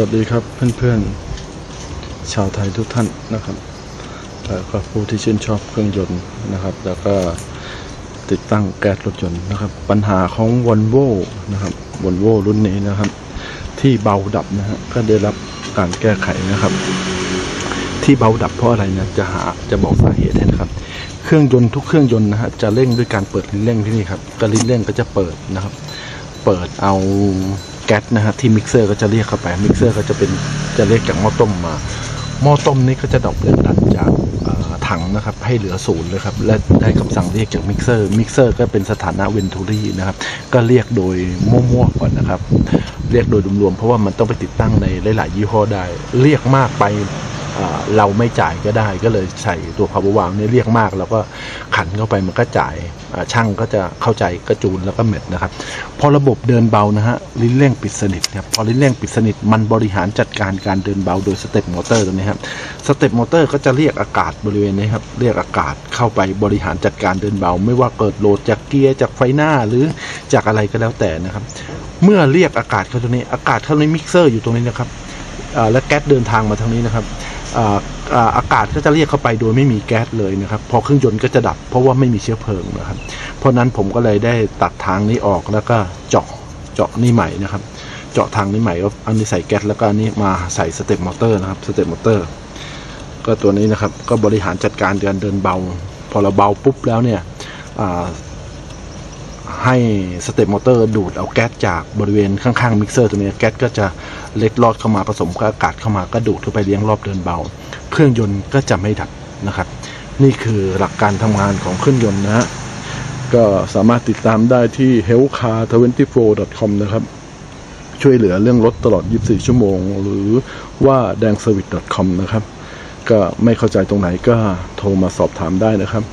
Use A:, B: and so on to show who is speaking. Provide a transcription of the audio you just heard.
A: วัสดีครับเพื่อนๆ ชาวไทยทุกท่านนะครับแล้วก็ผู้ที่ชื่นชอบเครื่องยนต์นะครับ แล้วก็ติดตั้งแก๊สรถยนต์นะครับ ปัญหาของวอลโวนะครับวอลโวรุ่นนี้นะครับ ที่เบาดับนะฮะก็ได้รับการแก้ไขนะครับ ที่เบาดับเพราะอะไรนะจะหาจะบอกสาเหตุให้นะครับ เครื่องยนต์ทุกเครื่องยนต์นะฮะจะเร่งด้วยการเปิดลิ้นเร่งที่นี่ครับก็ลิ้นเร่งก็จะเปิดนะครับ เปิดเอา ก๊สนะฮะที่มิกเซอร์ก็จะเรียกเข้าไปมิกเซอร์ก็จะเป็นจะเรียกจากหม้อต้มมาหม้อต้มนี้ก็จะดรอปแรงดันจากถังนะครับให้เหลือศูนย์เลยครับและได้คำสั่งเรียกจากมิกเซอร์มิกเซอร์ก็เป็นสถานะเวนทูรี่นะครับก็เรียกโดยมั่วๆก่อนนะครับ เรียกโดยรวมๆเพราะว่ามันต้องไปติดตั้งในหลายๆยี่ห้อได้ เรียกมากไป เราไม่จ่ายก็ได้ก็เลยใส่ตัว power valve เนี่ยเรียกมาก แล้วก็ขันเข้าไปมันก็จ่ายช่างก็จะเข้าใจกระจูนแล้วก็เม็ดนะครับ พอระบบเดินเบานะฮะลิ้นเร่งปิดสนิทครับพอลิ้นเร่งปิดสนิทมันบริหารจัดการการเดินเบาโดยสเต็ปมอเตอร์ตัวนี้ครับสเต็ปมอเตอร์ก็จะเรียกอากาศบริเวณนี้ครับเรียกอากาศเข้าไปบริหารจัดการเดินเบา ไม่ว่าเกิดโหลดจากเกียร์จากไฟหน้าหรือจากอะไรก็แล้วแต่นะครับ เมื่อเรียกอากาศเข้าตรงนี้อากาศเข้าในมิกเซอร์อยู่ตรงนี้นะครับและแก๊สเดินทางมาทางนี้นะครับ อากาศก็จะเรียกเข้าไปโดยไม่มีแก๊สเลยนะครับ พอเครื่องยนต์ก็จะดับเพราะว่าไม่มีเชื้อเพลิงนะครับ เพราะนั้นผมก็เลยได้ตัดทางนี้ออกแล้วก็เจาะเจาะนี่ใหม่นะครับ เจาะทางนี้ใหม่ก็อันนี้ใส่แก๊สแล้วก็อันนี้มาใส่สเต็ปมอเตอร์นะครับสเต็ปมอเตอร์ ก็ตัวนี้นะครับก็บริหารจัดการเดินเดินเบา พอเราเบาปุ๊บแล้วเนี่ย ให้สเต็ปมอเตอร์ดูดเอาแก๊สจากบริเวณข้างๆมิกเซอร์ตัวนี้แก๊สก็จะเล็ดลอดเข้ามาผสมกับอากาศเข้ามาก็ดูดเข้าไปเลี้ยงรอบเดินเบา เครื่องยนต์ก็จะไม่ดับนะครับ นี่คือหลักการทำงานของเครื่องยนต์นะฮะก็สามารถติดตามได้ที่ healthcar24.com นะครับ ช่วยเหลือเรื่องรถตลอด 24 ชั่วโมง หรือว่า d a n g s e r v i c e c o m นะครับ ก็ไม่เข้าใจตรงไหนก็โทรมาสอบถามได้นะครับ